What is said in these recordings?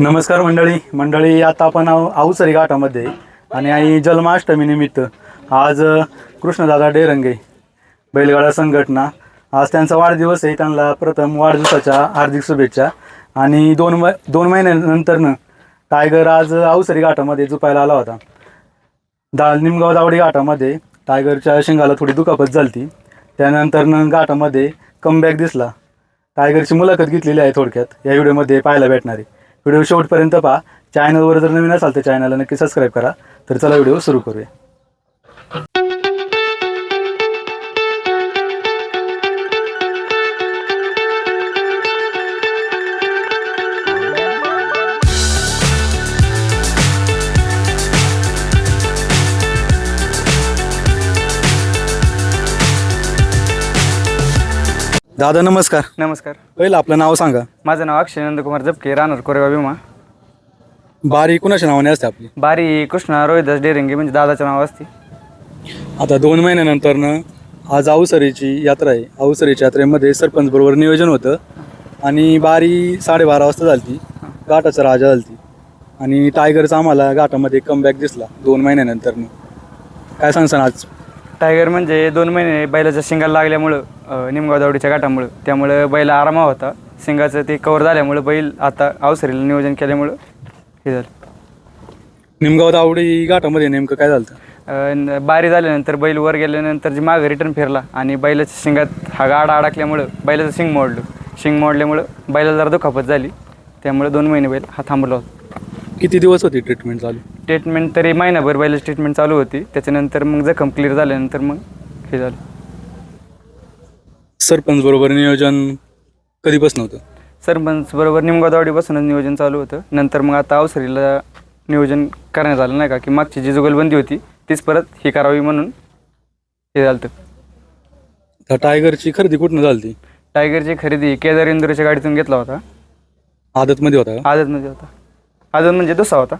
नमस्कार मंडळी. मंडळी आता आपण आहो आऊसरी घाटामध्ये आणि आई जन्माष्टमी निमित्त आज कृष्णदादा डेरंगे बैलगाडा संघटना. आज त्यांचा वाढदिवस आहे त्यांना प्रथम वाढदिवसाच्या हार्दिक शुभेच्छा. आणि दोन म दोन महिन्यानंतरनं टायगर आज आऊसरी घाटामध्ये झुपायला आला होता. दा निमगाव दावडी घाटामध्ये टायगरच्या शिंगाला थोडी दुखापत झाली त्यानंतरनं घाटामध्ये कमबॅक दिसला. टायगरची मुलाखत घेतलेली आहे थोडक्यात. या व्हिडिओमध्ये पाहायला भेटणारी व्हिडिओ शेवटपर्यंत पहा. चॅनलवर जर नवीन असाल तर चॅनलला नक्की सबस्क्राईब करा. तर चला व्हिडिओ सुरू करूया. दादा नमस्कार. नमस्कार. पहिलं आपलं नाव सांगा. माझं नाव अक्षय नंदकुमार जपके राहणार कोरेगाव भीमा. बारी कुणाच्या नावाने असते आपली? बारी कृष्णा रोहिदास डेरंगे म्हणजे दादाचं नाव असते. आता दोन महिन्यानंतरनं आज अवसरीची यात्रा आहे. अवसरीच्या यात्रेमध्ये सरपंच बरोबर नियोजन होतं. आणि बारी साडेबारा वाजता झाली घाटाचा राजा झालती. आणि टायगरचा आम्हाला घाटामध्ये कमबॅक दिसला दोन महिन्यानंतरनं काय सांगसान आज? टायगर म्हणजे दोन महिने बैलाच्या शिंगाला लागल्यामुळं निमगाव दावडीच्या गाठामुळं. त्यामुळं बैल आरामा होता. शिंगाचं ते कवर झाल्यामुळं बैल आता अवसरीला नियोजन केल्यामुळं हे झालं. निमगाव दावडी घाटामध्ये नेमकं काय झालं अं, बारी झाल्यानंतर बैल वर गेल्यानंतर जी मागं रिटर्न फिरला आणि बैलाच्या शिंगात हा गाडा अडकल्यामुळं बैलाचं शिंग मोडलं. शिंग मोडल्यामुळं बैलाला जरा दुखापत झाली. त्यामुळे दोन महिने बैल हा थांबला होता. किती दिवस होती ट्रीटमेंट चालू? ट्रीटमेंट तरी महिनाभर बैलाची ट्रीटमेंट चालू होती. त्याच्यानंतर मग जखम क्लिअर झाल्यानंतर मग हे झालं. सरपंच बरोबर नियोजन कधीपासून होतं? सरपंच बरोबर निमगावदावडीपासूनच नियोजन चालू होतं. नंतर मग आता अवसरीला नियोजन करण्यात आलं नाही का? की मागची जी जुगलबंदी होती तीच परत ही करावी म्हणून हे झालं त्या टायगरची खरेदी कुठनं झाली टायगरची खरेदी केदार इंदोरच्या गाडीतून घेतला होता. आदतमध्ये होता का? आझादमध्ये होता. आझाद म्हणजे दुसरा होता.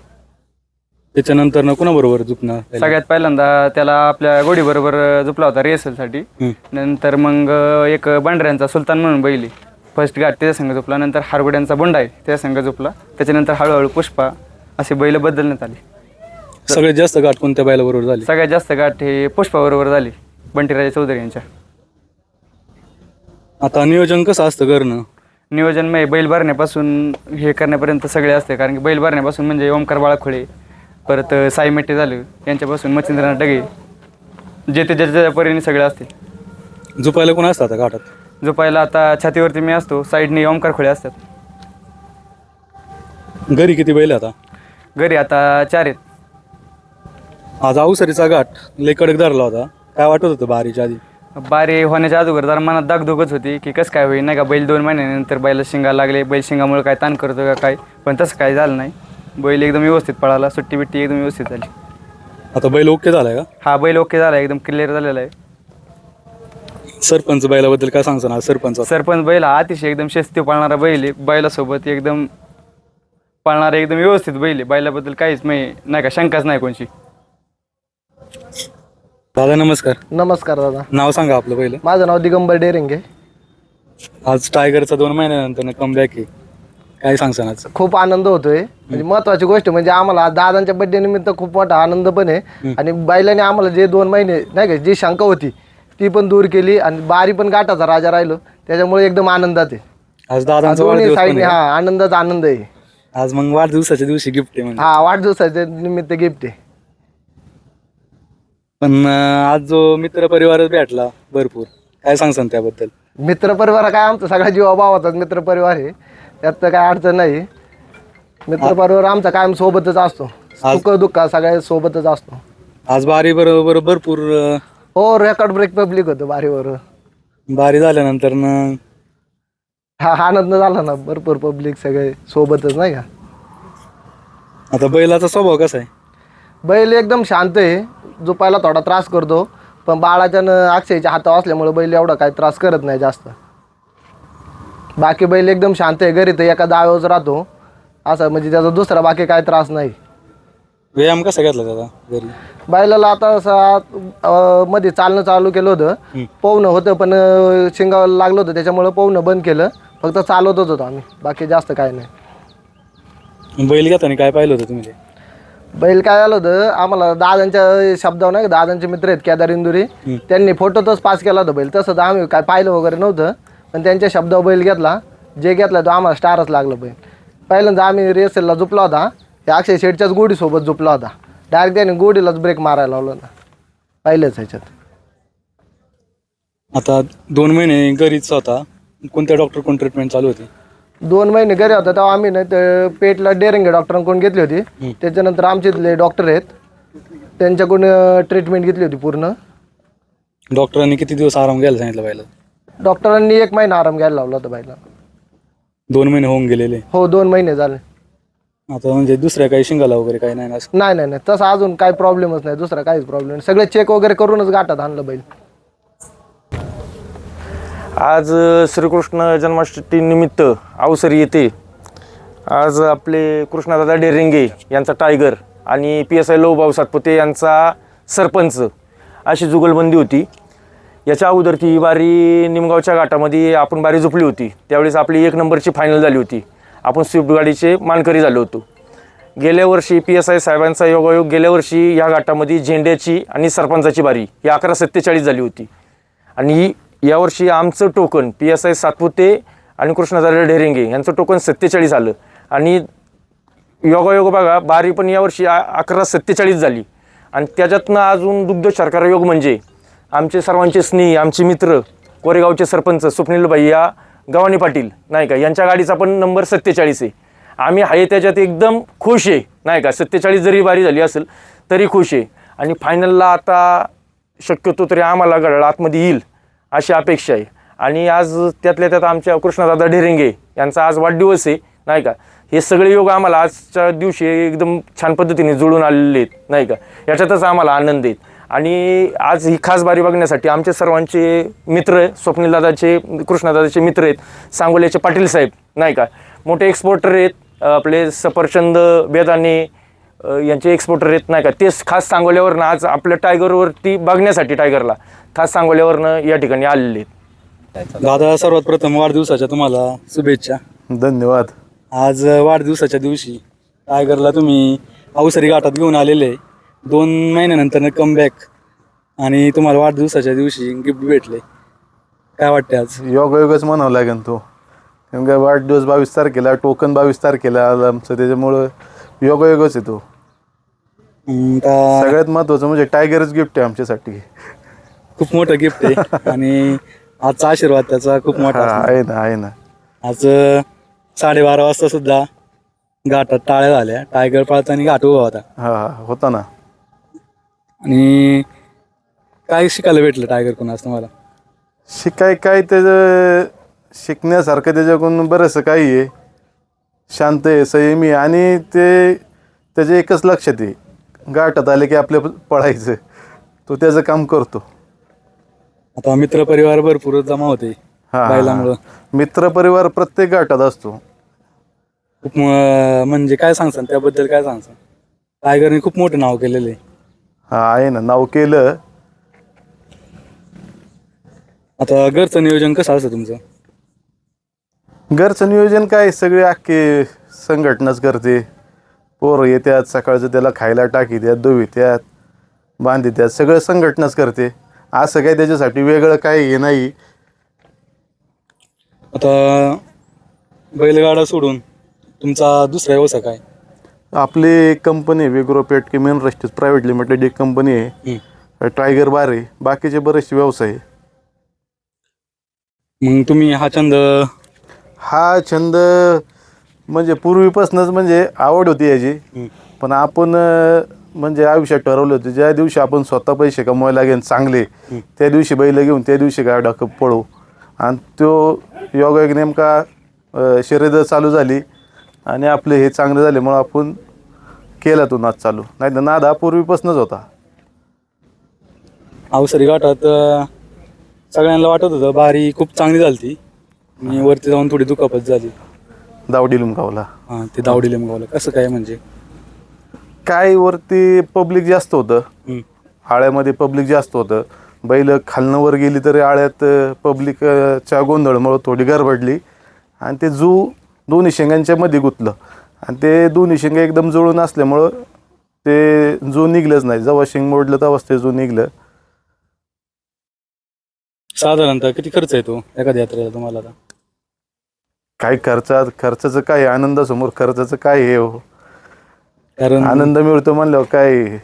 त्याच्यानंतर कुणाबरोबर झुकणार सगळ्यात पहिल्यांदा त्याला आपल्या गोडीबरोबर झुपला होता रिहर्सलसाठी हं. नंतर मग एक बांढऱ्यांचा सुलतान म्हणून बैली. फर्स्ट घाट त्याच्या संघ झोपला नंतर हारगुड्यांचा बुंडा आहे त्या संघ झोपला. त्याच्यानंतर हळूहळू पुष्पा असे बैल बदलण्यात आले. सगळ्यात जास्त गाठ कोणत्या बैला बरोबर झाली? सगळ्यात जास्त गाठ हे पुष्पाबरोबर झाली बंटीराजा चौधरी यांच्या. आता नियोजन कसं असतं करणं नियोजन म्हणजे बैल भरण्यापासून हे करण्यापर्यंत सगळे असते कारण की बैल भरण्यापासून म्हणजे ओमकार बाळाखोळे परत साई मेटे झालं. यांच्यापासून मच्छिंद्रनाथ डगे. जे ते ज्याच्या परीने सगळे असते. झुपायला कोण असतं आता घाटात? झोपायला आता छातीवरती मी असतो. साईडने ओमकार खोळे असतात. घरी किती बैल आता? घरी आता चार आहेत. आज अवसरीचा घाट लय कडक धरला होता. काय वाटत होतं बारीच्या आधी? बारी होण्याच्या अगोदर जरा मनात दागदुगच होती की कसं काय होईल. नाही का बैल दोन महिन्यानंतर बैला शिंगा लागले. बैल शिंगामुळे काय ताण करतो का काय? पण तसं काय झालं नाही. बैल एकदम व्यवस्थित पळाला सुट्टी बिट्टी एकदम व्यवस्थित झाली. आता बैल ओके झालाय का? हा बैल ओके झाला एकदम क्लिअर झालेला आहे. सरपंच बैलाबद्दल काय सांगतो ना सरपंच? सरपंच बैल हा अतिशय एकदम शिस्ती पाळणारा बैल आहे. बैलासोबत एकदम पाळणारा एकदम व्यवस्थित बैल आहे. बैलाबद्दल काहीच नाही नाही का शंकाच नाही कोणची. दादा नमस्कार. नमस्कार दादा. नाव सांगा आपलं पहिलं माझं नाव दिगंबर डेरिंगे. आज टायगरचा दोन महिन्यानंतर कमबॅक आहे. काय सांगसान आज खूप आनंद होतोय. म्हणजे महत्वाची गोष्ट म्हणजे आम्हाला आज दादांच्या बड्डे निमित्त खूप मोठा आनंद पण आहे. आणि बैलाने आम्हाला जे दोन महिने नाही का जी शंका होती ती पण दूर केली आणि बारी पण गाठाचा राजा राहिलो. त्याच्यामुळे एकदम आनंदात आहे. आज दादांचा दोन्ही वाढदिवस पण साईडने आहे. हा आनंदाचा आनंद आहे. आज मग वाढदिवसाच्या दिवशी गिफ्ट आहे म्हणजे हा वाढदिवसाच्या निमित्त गिफ्ट आहे. पण अं, आज जो मित्र परिवार भेटला भरपूर काय सांगसान त्याबद्दल? मित्रपरिवार काय आमचा सगळा जीवा भावाचाच मित्रपरिवार आहे. त्यात तर काय अडचण नाही. मित्रपरिवार आमचा कायम सोबतच असतो. सुख दुःख सगळ्या सोबतच असतो. आज बारी बरोबर भरपूर अं, हो रेकॉर्ड ब्रेक पब्लिक होतं बारीवर बारी झाल्यानंतर हा आनंद झाला ना भरपूर पब्लिक सगळे सोबतच नाही का? आता बैलाचा स्वभाव कसा आहे? बैल एकदम शांत आहे. झोपायला थोडा त्रास करतो. पण बाळाच्या न अक्षयच्या हातावर असल्यामुळे बैल एवढा काही त्रास करत नाही जास्त. बाकी बैल एकदम शांत आहे घरी तर एका दाव्यावरच राहतो. असं म्हणजे त्याचा दुसरा बाकी काय त्रास नाही. व्यायाम कसा घेतला त्याचा घरी? बैलाला आता असं मध्ये चालणं चालू केलं होतं. पोहणं होतं पण अं, शिंगाला लागलं होतं त्याच्यामुळं पोहणं बंद केलं. फक्त चालवतच होतो आम्ही बाकी जास्त काय नाही. बैल घेताना काय पाहिलं होतं तुम्ही ते? बैल काय झालं होतं आम्हाला दादांच्या शब्दावर नाही का, दादांचे मित्र आहेत केदार इंदुरी. त्यांनी फोटोतच पास केला होता बैल तसं तर आम्ही काय पाहिलं वगैरे नव्हतं. पण त्यांच्या शब्दावर बैल घेतला. जे घेतला तो आम्हाला स्टारच लागलं बैल. पहिल्यांदा आम्ही रेसलला झुपला होता. त्या अक्षय शेटच्याच गोडीसोबत झुपला होता. डायरेक्ट त्याने गोडीलाच ब्रेक मारायला लावलं होता. पहिलेच ह्याच्यात. आता दोन महिने घरीच होता. कोणत्या डॉक्टरकडून ट्रीटमेंट चालू होती? दोन महिने घरी होता तेव्हा आम्ही नाही तर पेटला डेरंगे डॉक्टरांकडून घेतली होती. त्याच्यानंतर आमचे इथले डॉक्टर आहेत. त्यांच्याकडून ट्रीटमेंट घेतली होती पूर्ण. डॉक्टरांनी किती दिवस आराम घ्यायला सांगितलं बायला डॉक्टरांनी एक महिना आराम घ्यायला लावला होता बाईला. दोन महिने होऊन गेलेले? हो दोन महिने झाले. आता म्हणजे दुसऱ्या काही शिंगाला वगैरे काही नाही ना असं? नाही नाही नाही. तसं अजून काही प्रॉब्लेमच नाही. दुसरा काहीच प्रॉब्लेम नाही. सगळे चेक वगैरे करूनच गाठात आणलं बैल आज अ, श्रीकृष्ण जन्माष्टमी निमित्त अवसरी येथे आज आपले कृष्णदादा डेरिंगे यांचा टायगर आणि पी एस आय लोहभाऊ सातपुते यांचा सरपंच अशी जुगलबंदी होती. याच्या अगोदर ती बारी निमगावच्या घाटामध्ये आपण बारी झोपली होती. त्यावेळेस आपली एक नंबरची फायनल झाली होती. आपण स्विफ्ट गाडीचे मानकरी झालो होतो. गेल्या वर्षी पी एस आय साहेबांचा योगायोग गेल्या वर्षी या घाटामध्ये झेंड्याची आणि सरपंचाची बारी ही अकरा सत्तेचाळीस झाली होती. आणि यावर्षी आमचं token P S I Satpute आणि कृष्णाचार्य ढेरेंगे यांचं टोकन सत्तेचाळीस आलं आणि योगायोग बघा बारी पण यावर्षी अकरा सत्तेचाळीस झाली. आणि त्याच्यातनं अजून दुग्ध शर्करा योग म्हणजे आमचे सर्वांचे स्नेही आमचे मित्र कोरेगावचे सरपंच स्वप्नीलबाई या गव्हाणी पाटील नाही का? यांच्या गाडीचा पण नंबर सत्तेचाळीस आहे. आम्ही आहे त्याच्यात एकदम खुश आहे नाही का? सत्तेचाळीस जरी बारी झाली असेल तरी खुश आहे. आणि फायनलला आता शक्यतो तरी आम्हाला गड आतमध्ये येईल अशी अपेक्षा आहे. आणि आज त्यातल्या त्यात आमच्या कृष्णदादा ढेरेंगे यांचा आज वाढदिवस आहे नाही का? हे सगळे योग आम्हाला आजच्या दिवशी एकदम छान पद्धतीने जुळून आलेले आहेत नाही का? याच्यातच आम्हाला आनंद आहेत आणि आज ही खास बारी बघण्यासाठी आमचे सर्वांचे मित्र स्वप्नीलदादाचे कृष्णदादाचे मित्र आहेत सांगोल्याचे पाटील साहेब नाही का? मोठे एक्सपोर्टर आहेत आपले सफरचंद बेदाने यांचे एक्सपोर्टर आहेत नाही का? ते खास सांगोल्यावरनं आज आपल्या टायगरवरती बघण्यासाठी टायगरला खास सांगोल्यावरनं या ठिकाणी आलेले आहेत. दादा सर्वात प्रथम वाढदिवसाच्या तुम्हाला शुभेच्छा. धन्यवाद. आज वाढदिवसाच्या दिवशी टायगरला तुम्ही अवसरी घाटात घेऊन आलेले. दोन महिन्यानंतर कमबॅक आणि तुम्हाला वाढदिवसाच्या दिवशी गिफ्ट भेटले. काय वाटते आज? योगायोगच म्हणावं लागेल तो. कारण का वाढदिवस बावीस तारखेला टोकन बावीस तारखेला आलं आमचं त्याच्यामुळं योगायोगच आहे तो. हम्म, आता सगळ्यात महत्त्वाचं म्हणजे टायगरच गिफ्ट आहे आमच्यासाठी. खूप मोठं गिफ्ट आहे. आणि आजचा आशीर्वाद त्याचा खूप मोठा हा असणार. आहे ना आहे ना. आज अं, साडेबारा वाजता सुद्धा घाटात टाळ्या झाल्या. टायगर पाळताना घाट उभा होता. हा हा होता ना. आणि काय शिकायला भेटलं टायगर कोण आज तुम्हाला? शिकाय काय त्याचं शिकण्यासारखं त्याच्याकडून बरंचसं काही आहे. शांत आहे संयमी आहे. आणि ते त्याचं एकच लक्षात आहे. गाठात आले की आपल्या पळायचं. तो त्याचं काम करतो. आता मित्रपरिवार भरपूर जमा होते बैलामुळं मित्रपरिवार प्रत्येक गाठात असतो. खूप म- म्हणजे काय सांगसान? त्याबद्दल काय सांगसान? टायगरने खूप मोठं नाव केलेलं आहे. हा आहे ना. नाव केलं. आता घरचं नियोजन कसं असतं तुमचं? घरचं नियोजन काय सगळे अख्खे संघटनाच करते. पोरं येतात सकाळचं त्याला खायला टाकी द्यात दोवित्यात बांधी त्यात सगळं संघटनाच करते. असं काय त्याच्यासाठी वेगळं काय हे नाही. आता बैलगाडा सोडून तुमचा दुसरा व्यवसाय काय? आपली कंपनी वेग्रो पेट किम इंडस्ट्रीज प्रायव्हेट लिमिटेड एक कंपनी आहे. टायगर बार आहे. बाकीचे बरेचसे व्यवसाय आहे. मग तुम्ही हा छंद हा छंद म्हणजे पूर्वीपासूनच म्हणजे आवड होती याची. पण आपण म्हणजे आयुष्यात ठरवलं होतं ज्या दिवशी आपण स्वतः पैसे कमवायला लागेल चांगले त्या दिवशी बैल घेऊन त्या दिवशी गाडा क- पळू आणि तो योगायोग नेमका शर्यत चालू झाली आणि आपले हे चांगले झाल्यामुळं आपण केला तो नाद चालू. नाही तर नाद हा पूर्वीपासूनच होता. अवसरी घाटात अं, सगळ्यांना वाटत होतं बारी खूप चांगली झाली आणि वरती जाऊन थोडी दुखापत झाली. दावडी लिमगावला. हां ते दावडी लिंबगावलं कसं काय म्हणजे? काय वरती पब्लिक जास्त होतं. हम्म. आळ्यामध्ये पब्लिक जास्त होतं. बैल खालनं वर गेली तरी आळ्यात पब्लिकच्या गोंधळमुळं थोडी गरबडली. आणि ते जू दोन्ही शेंगांच्या मध्ये गुंतलं. आणि ते दोन्ही शिंग एकदम जुळून असल्यामुळं ते जू निघलंच नाही. जेव्हा शिंग मोडलं तेव्हाच ते जू निघलं. साधारणतः किती खर्च येतो एखाद्या यात्रेला तुम्हाला आता? काय खर्चात खर्चाचं काय आहे? आनंदासमोर खर्चाचं काय हे हो. कारण आनंद मिळतो म्हणल्यावर काय?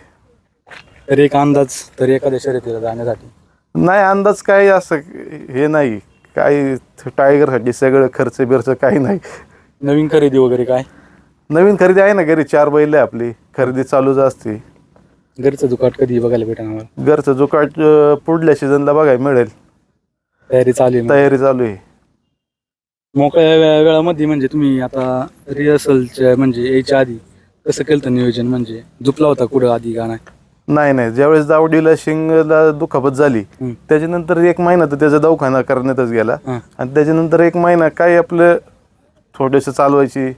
तरी एक अंदाज तरी एखाद्या शर्यतीला जाण्यासाठी? नाही अंदाज काय असं हे नाही. काही टायगरसाठी सगळं खर्च बिर्च काही नाही. नवीन खरेदी वगैरे काय? नवीन खरेदी आहे ना घरी? चार बैल आहे आपली. खरेदी चालूच असते. घरचं दुकाट कधी बघायला भेटेल आम्हाला? घरचं जुकाट अं, पुढल्या सीझनला बघायला मिळेल. तयारी चालू आहे तयारी चालू आहे. मोकळ्या वे- वेळामध्ये म्हणजे तुम्ही आता रिहर्सलच्या म्हणजे यायच्या आधी कसं केलं होतं नियोजन? म्हणजे झुपला होता कुठं आधी गाणं नाही? नाही ज्यावेळेस दावडीला शिंगला दुखापत झाली हम्म. त्याच्यानंतर एक महिना तर त्याचा दवाखाना करण्यातच गेला. हां. आणि त्याच्यानंतर एक महिना काय आपलं थोडंसं चालवायची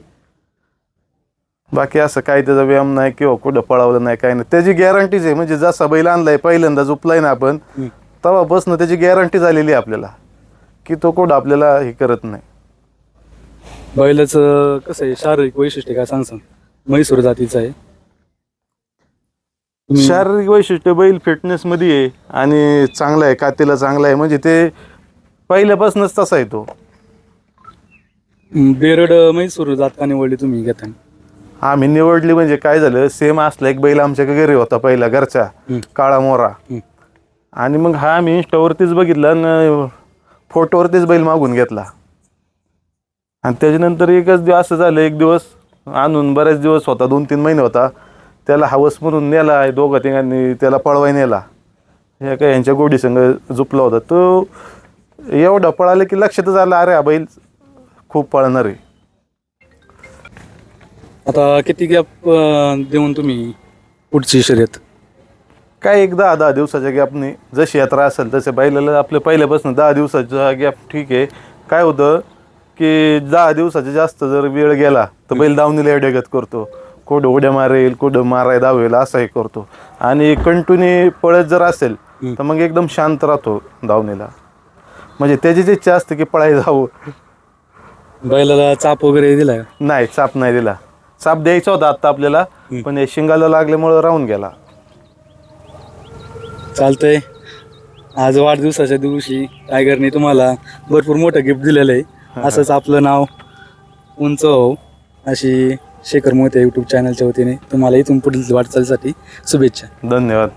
बाकी असं काय त्याचा व्यायाम नाही किंवा कुठं पळावलं नाही काय नाही. त्याची गॅरंटीच आहे. म्हणजे जसा बैल आणलाय पहिल्यांदा झुपलाय ना आपण. तेव्हापासून त्याची गॅरंटी झालेली आहे आपल्याला की तो कुठं आपल्याला हे करत नाही. बैलाचं कसं आहे शारीरिक वैशिष्ट्य काय सांग सांग. म्हैसूर जातीचं आहे. तुम्ही- शारीरिक वैशिष्ट्य बैल फिटनेस मध्ये आहे आणि चांगला आहे कातीला चांगला आहे. म्हणजे ते पहिल्यापासूनच तसा आहे तो. बेरड म्हैसूर जात का निवडली तुम्ही घेताना? आम्ही निवडली म्हणजे काय झालं? सेम असला एक बैल आमच्या घरी होता पहिला घरचा. काळा मोरा. आणि मग हा आम्ही इंस्टावरतीच बघितला आणि फोटोवरतीच बैल मागून घेतला. आणि त्याच्यानंतर एकच दिवस असं झालं एक दिवस आणून बरेच दिवस होता दोन तीन महिने होता. त्याला हवस म्हणून नेला दोघं तिघांनी त्याला पळवाय नेला. हे काय यांच्या गोडी संघ झुपला होता. तो एवढा पळाला की लक्षातच आलं अरे हा बैल खूप पळणार. आहे आता किती गॅप देऊन तुम्ही पुढची शर्यत? काय एक दहा दहा दिवसाच्या गॅपने जशी यात्रा असेल तसे बैलाला आपल्या पहिल्यापासून दहा दिवसाचा गॅप ठीक आहे. काय होतं की दहा दिवसाचा जास्त जर वेळ गेला तर बैल दावणीला एडेगत करतो. कुठं उड्या मारेल कुठं माराय दावेल असंही करतो. आणि कंटिन्यू पळत जर असेल तर मग एकदम शांत राहतो दावणीला म्हणजे त्याचीच इच्छा असते की पळाय जावं. बैलाला चाप वगैरे दिला नाही चाप नाही दिला. चाप द्यायचा होता आत्ता आपल्याला पण हे शिंगाला लागल्यामुळं राहून गेला. चालतंय. आज वाढदिवसाच्या दिवशी टायगरने तुम्हाला? भरपूर मोठं गिफ्ट दिलेलं आहे. असंच आपलं नाव उंच हो अशी शेखर मोहिते यूट्यूब चॅनलच्या वतीने तुम्हाला इथून पुढील वाटचालीसाठी शुभेच्छा. धन्यवाद.